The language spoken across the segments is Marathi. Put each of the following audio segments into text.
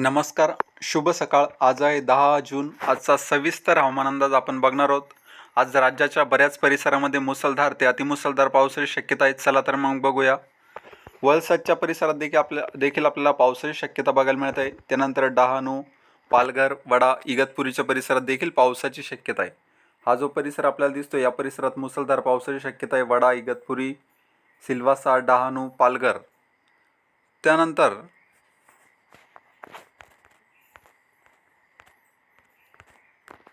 नमस्कार शुभ सकाळ. आज आहे दहा जून. आजचा सविस्तर हवामान अंदाज आपण बघणार आहोत. आज राज्याच्या बऱ्याच परिसरामध्ये मुसळधार ते अतिमुसळधार पावसाची शक्यता आहे चला तर मग बघूया. वलसदच्या परिसरात देखील आपल्या देखील आपल्याला पावसाची शक्यता बघायला मिळत आहे. त्यानंतर डहाणू पालघर वडा इगतपुरीच्या परिसरात देखील पावसाची शक्यता आहे. हा जो परिसर आपल्याला दिसतो या परिसरात मुसळधार पावसाची शक्यता आहे. वडा इगतपुरी सिल्वासा डहाणू पालघर. त्यानंतर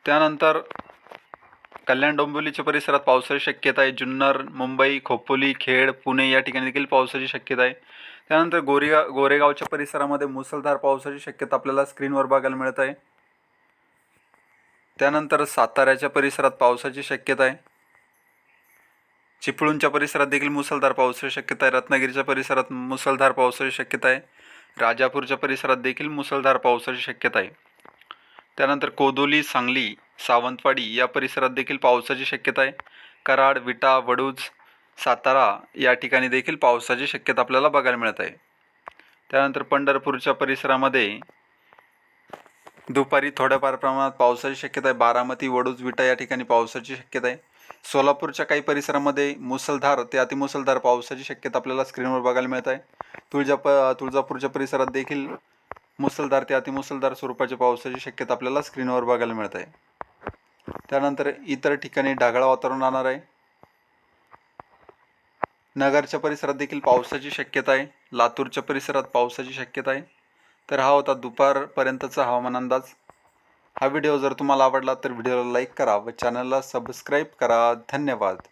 त्यानंतर कल्याण डोंबिवलीच्या परिसरात पावसाची शक्यता आहे. जुन्नर मुंबई खोपोली खेड पुणे या ठिकाणी देखील पावसाची शक्यता आहे. त्यानंतर गोरेगा गोरेगावच्या परिसरामध्ये मुसळधार पावसाची शक्यता आपल्याला स्क्रीनवर बघायला मिळत आहे. त्यानंतर साताऱ्याच्या परिसरात पावसाची शक्यता आहे. चिपळूणच्या परिसरात देखील मुसळधार पावसाची शक्यता आहे. रत्नागिरीच्या परिसरात मुसळधार पावसाची शक्यता आहे. राजापूरच्या परिसरात देखील मुसळधार पावसाची शक्यता आहे. त्यानंतर कोदोली सांगली सावंतवाडी या परिसरात देखील पावसाची शक्यता आहे. कराड विटा वडूज सातारा या ठिकाणी देखील पावसाची शक्यता आपल्याला बघायला मिळत आहे. त्यानंतर पंढरपूरच्या परिसरामध्ये दुपारी थोड्याफार प्रमाणात पावसाची शक्यता आहे. बारामती वडूज विटा या ठिकाणी पावसाची शक्यता आहे. सोलापूरच्या काही परिसरामध्ये मुसळधार ते अतिमुसळधार पावसाची शक्यता आपल्याला स्क्रीनवर बघायला मिळत आहे. तुळजाप तुळजापूरच्या परिसरात देखील मुसळधार ते अतिमुसळधार स्वरूपाच्या पावसाची शक्यता आपल्याला स्क्रीनवर बघायला मिळत. आहे त्यानंतर इतर ठिकाणी ढगाळ वातावरण राहणार आहे. नगरच्या परिसरात देखील पावसाची शक्यता आहे. लातूरच्या परिसरात पावसाची शक्यता आहे. तर हा होता दुपारपर्यंतचा हवामान अंदाज. हा व्हिडिओ जर तुम्हाला आवडला तर व्हिडिओला लाईक करा व चॅनलला सबस्क्राईब करा. धन्यवाद.